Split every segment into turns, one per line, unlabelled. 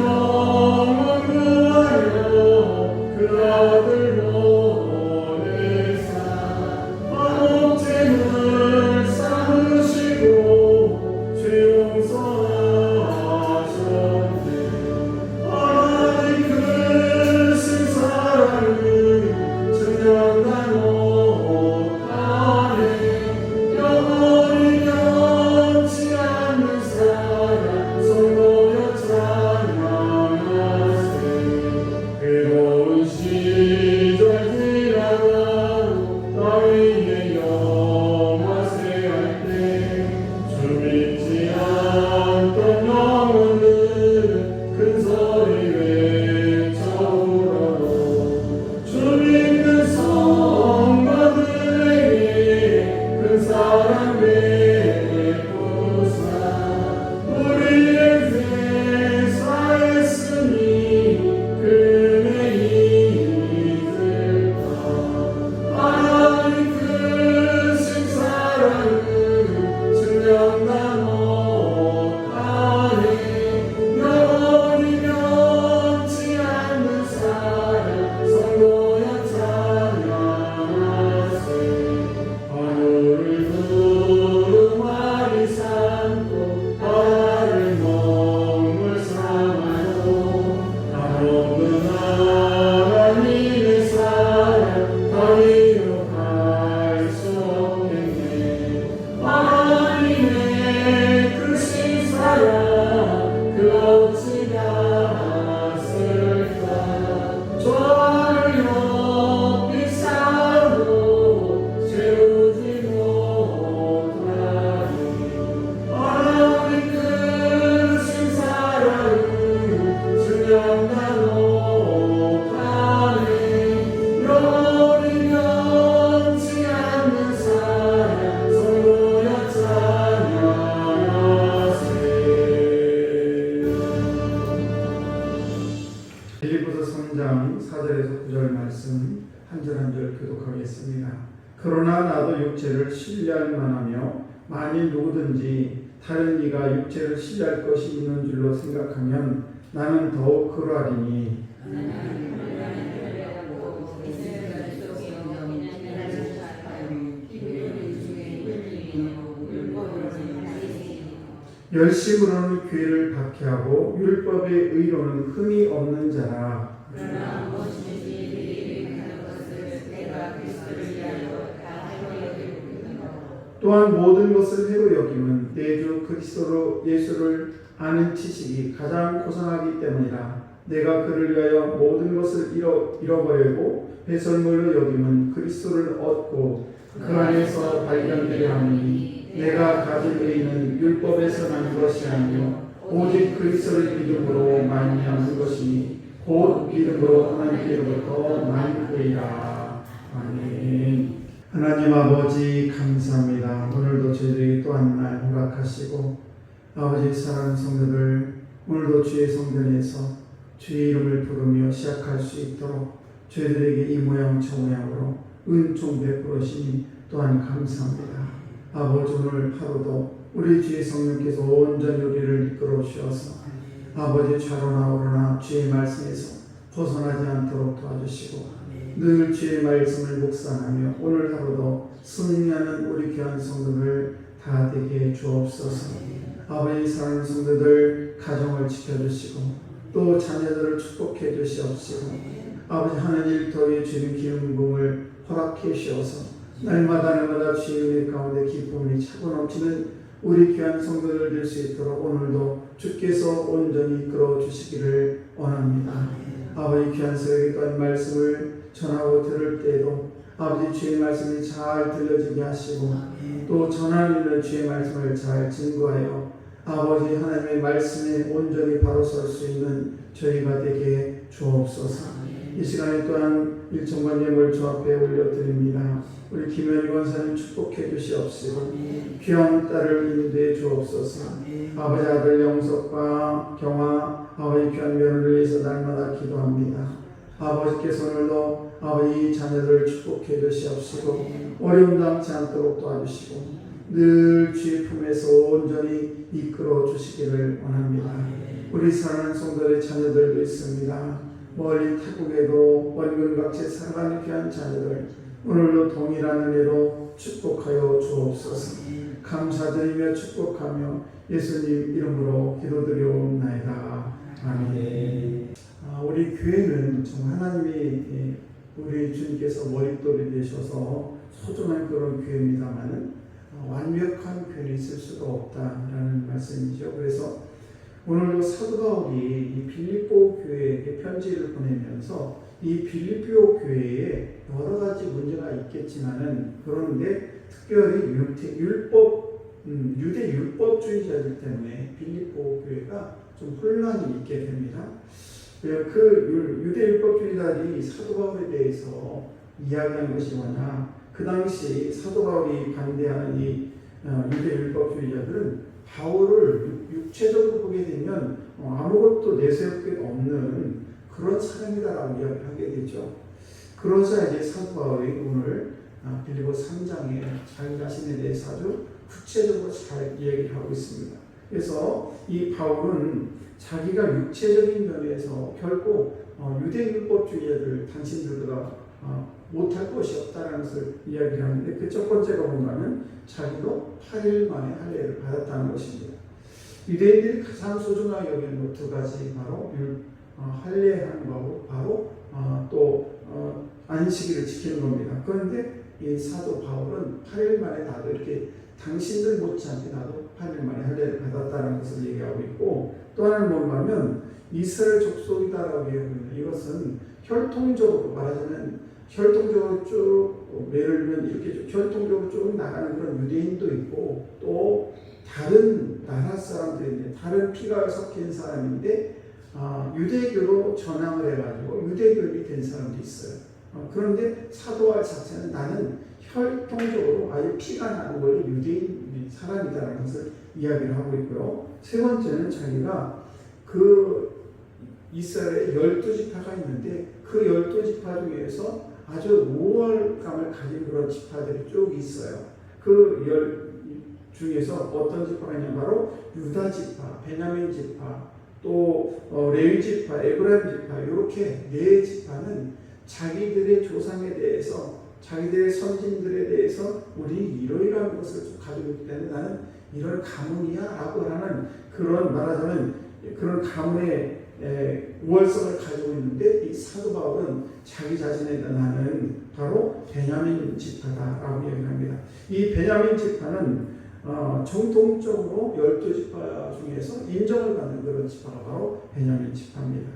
영원 구하여 그 아들 보 절
교독하겠습니다. 그러나 나도 육체를 신뢰할 만하며 만일 누구든지 다른 이가 육체를 신뢰할 것이 있는 줄로 생각하면 나는 더욱 그러하리니 열심으로는 교회를 박해하고 율법의 의로는 흠이 없는 자라 또한 모든 것을 해로 여김은 내 주 그리스도로 예수를 아는 지식이 가장 고상하기 때문이라. 내가 그를 위하여 모든 것을 잃어, 잃어버리고 배설물로 여김은 그리스도를 얻고 그 안에서 발견되려 하니 내가 가진 의는 율법에서 난 것이 아니요 오직 그리스도를 믿음으로 말미암은 것이니 곧 믿음으로 하나님께로부터 난 의라. 아멘 하나님 아버지 감사합니다. 오늘도 저희들이 또한 날 허락하시고 아버지 사랑하는 성도들 오늘도 주의 성전에서 주의 이름을 부르며 시작할 수 있도록 저희들에게 이 모양 저 모양으로 은총 베풀으시니 또한 감사합니다. 아버지 오늘 하루도 우리 주의 성령께서 온전히 우리를 이끌어 주셔서 아버지 좌로나 오로나 주의 말씀에서 벗어나지 않도록 도와주시고 늘 주의 말씀을 묵상하며 오늘 하루도 승리하는 우리 귀한 성도들 다 되게 주옵소서. 아버지 사랑하는 성도들 가정을 지켜주시고 또 자녀들을 축복해 주시옵시고 아버지 하는 일터에 주님 부음을 허락해 주셔서 날마다 날마다 은혜 가운데 기쁨이 차고 넘치는 우리 귀한 성도들 될 수 있도록 오늘도 주께서 온전히 이끌어 주시기를 원합니다. 아버지 귀한 또한 말씀을 전하고 들을 때에도 아버지 주의 말씀이 잘 들려지게 하시고 또 전하는 주의 말씀을 잘 증거하여
아버지 하나님의 말씀에 온전히 바로 설 수 있는 저희가 되게 주옵소서. 이 시간에 또한 일천관님을 주 앞에 올려드립니다. 우리 김현희 권사님 축복해 주시옵시고 귀한 딸을 인도해 주옵소서. 아버지 아들 영석과 경화 아버지 귀한 며느리를 위해서 날마다 기도합니다. 아버지께서 오늘도 아버지 자녀들을 축복해 주시옵시고 어려움 당치 않도록 도와주시고 늘 주의 품에서 온전히 이끌어 주시기를 원합니다. 우리 사랑하는 성도의 자녀들도 있습니다. 멀리 타국에도 원근각체 살아가는 귀한 자녀들 오늘도 동일한 은혜로 축복하여 주옵소서. 감사드리며 축복하며 예수님 이름으로 기도드리옵나이다. 아멘. 아, 우리 교회는 정 하나님이 예, 우리 주님께서 머릿돌이 되셔서 소중한 그런 교회입니다만은 어, 완벽한 교회는 있을 수가 없다라는 말씀이죠. 그래서 오늘도 사도 바울이 이 빌립보 교회에게 편지를 보내면서 이 빌립보 교회에 여러 가지 문제가 있겠지만은 그런데 특별히 율법 음, 유대 율법주의자들 때문에 빌립보 교회가 좀 혼란이 있게 됩니다. 예, 그 유- 유대 율법주의자들이 사도 바울에 대해서 이야기한 것이 뭐냐? 그 당시 사도 바울이 반대하는 이 어, 유대 율법주의자들은 바울을 육- 육체적으로 보게 되면 어, 아무것도 내세울 게 없는 그런 사람이다라고 이야기를 하게 되죠. 그러자 이제 사도 바울이 오늘 아, 빌리보 3장에 자기 자신에 대해서 아주 구체적으로 잘 이야기를 하고 있습니다. 그래서 이 바울은 자기가 육체적인 면에서 결코 어, 유대 율법주의자들 당신들보다 어, 못할 것이 없다라는 것을 이야기를 하는데 그 첫 번째가 뭔가는 자기도 8일 만에 할례를 받았다는 것입니다. 유대인들이 가장 소중하게 여기는 것두 가지 바로 율, 어, 할례하는 거고 바로 어, 또 어, 안식일을 지키는 겁니다. 그런데 이 사도 바울은 8일 만에 나도 이렇게 당신들 못지않게 나도 8일 만에 할례를 받았다는 것을 얘기하고 있고 또 하나는 뭔가 하면 이스라엘 족속이다라고 얘기합니다. 이것은 혈통적으로 말하자면 혈통적으로 쭉 어, 예를 들면 이렇게 쭉 혈통적으로 쭉 나가는 그런 유대인도 있고 또 다른 나라 사람들인데 다른 피가 섞인 사람인데 아, 유대교로 전향을 해가지고 유대교인이 된 사람도 있어요. 어, 그런데 사도할 자체는 나는 혈통적으로 아예 피가 나는 원래 유대인 사람이다라는 것을 이야기를 하고 있고요. 세 번째는 자기가 그 이스라엘에 열두 지파가 있는데 그 열두 지파 중에서 아주 우월감을 가진 그런 지파들이 쭉 있어요. 그 열 중에서 어떤 지파가 있냐 바로 유다 지파, 베냐민 지파, 또 어, 레위 지파, 에브라임 지파 이렇게 네 지파는 자기들의 조상에 대해서 자기들의 선진들에 대해서 우리 이러이러한 것을 좀 가지고 있기 때문에 나는 이런 가문이야 라고 하는 그런 말하자면 그런 가문의 에, 우월성을 가지고 있는데 이 사도 바울은 자기 자신에 나는 바로 베냐민 지파다라고 얘기합니다. 이 베냐민 지파는 어, 정통적으로 열두 지파 중에서 인정을 받는 그런 지파가 바로 베냐민 지파입니다.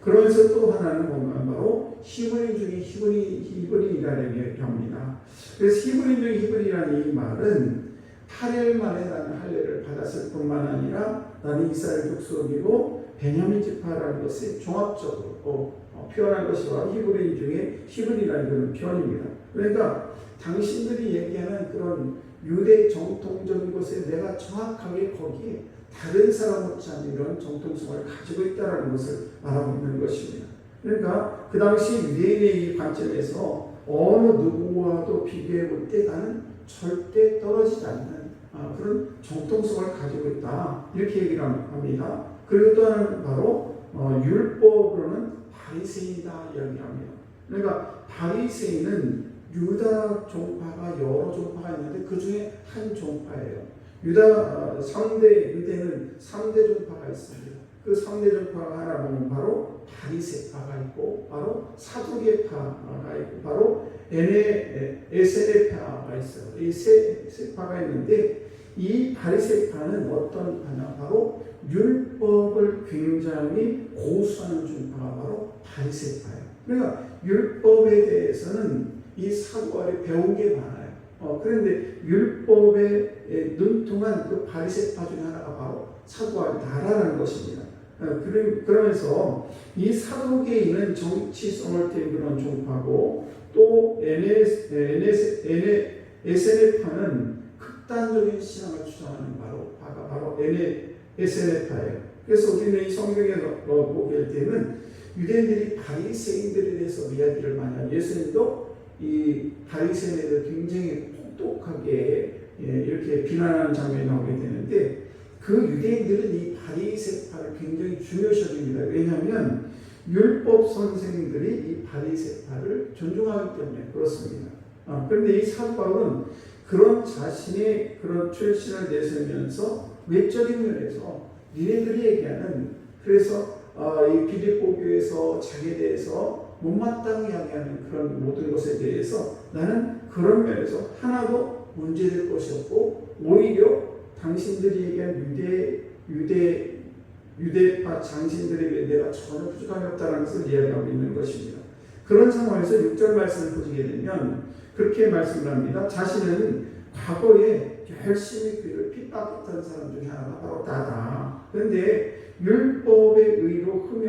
그러면서 또 하나는 뭔가 바로 히브리 중에 히브리 히브리라는 얘기합니다. 그래서 히브리 중에 히브리라는 이 말은 8일 만에 나는 할례를 받았을 뿐만 아니라 나는 이스라엘 족속이고 베냐민 지파라는 것이 종합적으로 어, 표현한 것이 바로 히브리 중에 히브리라는 그런 표현입니다. 그러니까 당신들이 얘기하는 그런 유대 정통적인 것에 내가 정확하게 거기에 다른 사람 못지않은 이런 정통성을 가지고 있다는 것을 있는 것입니다. 그러니까 그 당시 유대인의 이 관점에서 어느 누구와도 비교해 볼 때 나는 절대 떨어지지 않는 아, 그런 정통성을 가지고 있다 이렇게 얘기를 합니다. 그리고 또 하나는 바로 어, 율법으로는 바리새인이다 이야기를 합니다. 그러니까 바리새인은 유다 종파가 여러 종파가 있는데 그 중에 한 종파예요. 유다 어, 3대 유대는 3대 종파가 있습니다. 그 3대 종파가 하나 보면 바로 바리새파가 있고 바로 사두개파가 있고 바로 에네 에세네파가 있어요. 이 세 세파가 있는데 이 바리새파는 어떤 파냐 바로 율법을 굉장히 고수하는 종파가 바로 바리새파예요. 그러니까 율법에 대해서는 이 사도들이 배운 게 많아요. 어, 그런데 율법에 눈통한 그 바리새파 중에 하나가 바로 사도와 나라라는 것입니다. 어, 그러- 그러면서 이 사도계인은 정치성을 띠는 종파고 또 NS, NS, SNF파는 극단적인 신앙을 주장하는 바로 바가 바로 SNF파예요. 그래서 우리는 이 성경에 어, 보게 될 때는 유대인들이 바리새인들에 대해서 이야기를 많이 하고 예수님도 이 바리새인들을 굉장히 똑똑하게 예, 이렇게 비난하는 장면이 나오게 되는데 그 유대인들은 이 바리새파를 굉장히 중요시 여깁니다. 왜냐하면 율법 선생들이 이 바리새파를 존중하기 때문에 그렇습니다. 아, 그런데 이 사도 바울은 그런 자신의 그런 출신을 내세우면서 외적인 면에서 니네들이 얘기하는 그래서 어, 이 빌립보 교에서 자기에 대해서 못마땅히 이야기하는 그런 모든 것에 대해서 나는 그런 면에서 하나도 문제될 것이 없고 오히려 당신들이 얘기한 유대 유대 유대파 장신들에게 내가 전혀 부족함이 없다는 것을 이야기하고 있는 것입니다. 그런 상황에서 6절 말씀을 보시게 되면 그렇게 말씀을 합니다. 자신은 과거에 열심히 그를 핍박했던 사람 중에 하나가 바로 나다. 그런데 흠이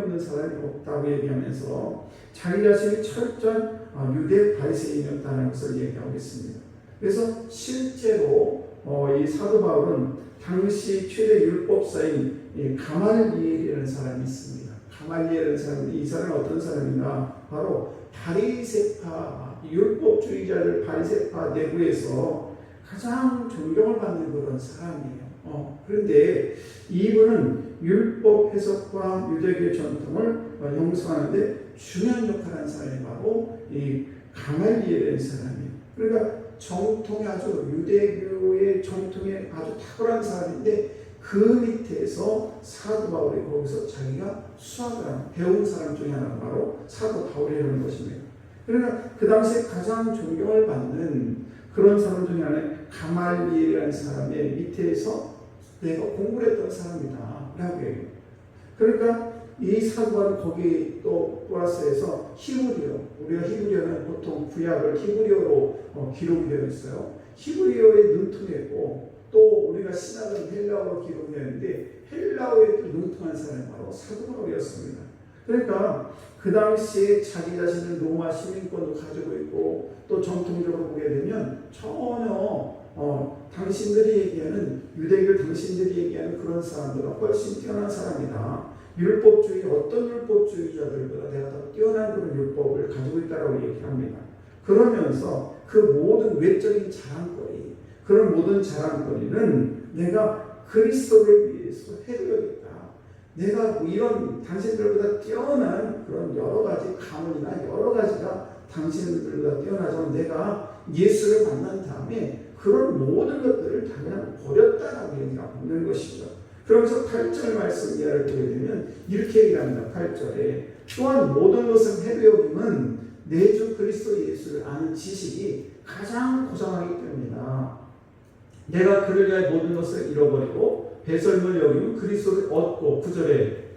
없는 사람이 없다고 얘기하면서 자기 자신이 철저한 어, 유대 바리새인이었다는 것을 얘기하고 있습니다. 그래서 실제로 어, 이 사도 바울은 당시 최대 율법사인 이 가말리엘이라는 사람이 있습니다. 가말리엘이라는 사람이 이 사람은 어떤 사람인가? 바로 바리새파 율법주의자를 바리새파 내부에서 가장 존경을 받는 그런 사람이에요. 어, 그런데 이분은 율법 해석과 유대교 전통을 어, 형성하는데 중요한 역할을 하는 사람이 바로 이 가말리엘이라는 사람이에요. 그러니까 정통이 아주 유대교의 정통에 아주 탁월한 사람인데 그 밑에서 사도 바울이 거기서 자기가 수학을 하는 배운 사람 중에 하나가 바로 사도 바울이라는 것입니다. 그러니까 그 당시에 가장 존경을 받는 그런 사람 중에 하나는 가말리엘이라는 사람의 밑에서 내가 공부를 했던 사람이다 라고 해요. 그러니까 이 사도는 거기 또 플러스해서 히브리어 우리가 히브리어는 보통 구약을 히브리어로 어, 기록이 되어 있어요. 히브리어에 눈통했고 또 우리가 신학은 헬라어로 기록되는데 헬라어에 또 눈통한 사람이 바로 사도 바울이었습니다. 그러니까 그 당시에 자기 자신을 로마 시민권도 가지고 있고 또 정통적으로 보게 되면 전혀 어, 당신들이 얘기하는 유대교 당신들이 얘기하는 그런 사람보다 훨씬 뛰어난 사람이다. 율법주의 어떤 율법주의자들보다 내가 더 뛰어난 그런 율법을 가지고 있다라고 얘기합니다. 그러면서 그 모든 외적인 자랑거리 그런 모든 자랑거리는 내가 그리스도를 위해서 해로야겠다. 내가 뭐 이런 당신들보다 뛰어난 그런 여러 가지 가문이나 여러 가지가 당신들보다 뛰어나지만 내가 예수를 만난 다음에 그런 모든 것들을 다 그냥 버렸다라고 얘기하고 있는 것이죠. 그러면서 8절 말씀 이하를 보게 되면 이렇게 얘기합니다. 8절에 또한 모든 것을 해로 여김은 내 주 그리스도 예수를 아는 지식이 가장 고상하기 때문이다. 내가 그를 위하여 모든 것을 잃어버리고 배설물 여기면 그리스도를 얻고 구절에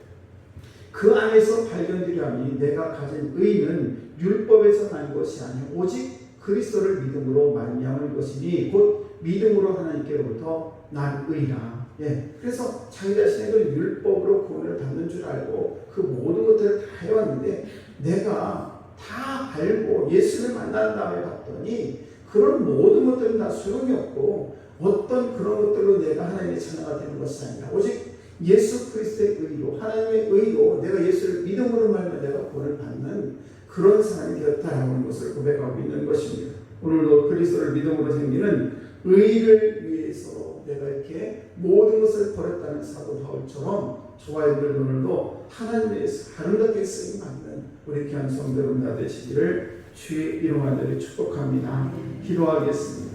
그 안에서 발견되려 하니 내가 가진 의는 율법에서 난 것이 아니요 오직 그리스도를 믿음으로 말미암은 것이니 곧 믿음으로 하나님께로부터 난 의라. 예. 그래서 자기 자신의 그 율법으로 구원을 받는 줄 알고 그 모든 것들을 다 해왔는데 내가 다 알고 예수를 만난 다음에 봤더니 그런 모든 것들은 다 소용이 없고 어떤 그런 것들로 내가 하나님의 자녀가 되는 것이 아니라 오직 예수 그리스도의 의로 하나님의 의로 내가 예수를 믿음으로 말면 내가 구원을 받는 그런 사람이 되었다라는 하는 것을 고백하고 있는 것입니다. 오늘도 그리스도를 믿음으로 생기는 의를 위해서 내가 이렇게 모든 것을 버렸다는 사도 바울처럼 저와 여러분 오늘도 하나님에서 아름답게 쓰임 받는 우리 귀한 성도들 다 되시기를 주의 이름 아들이 축복합니다. 기도하겠습니다.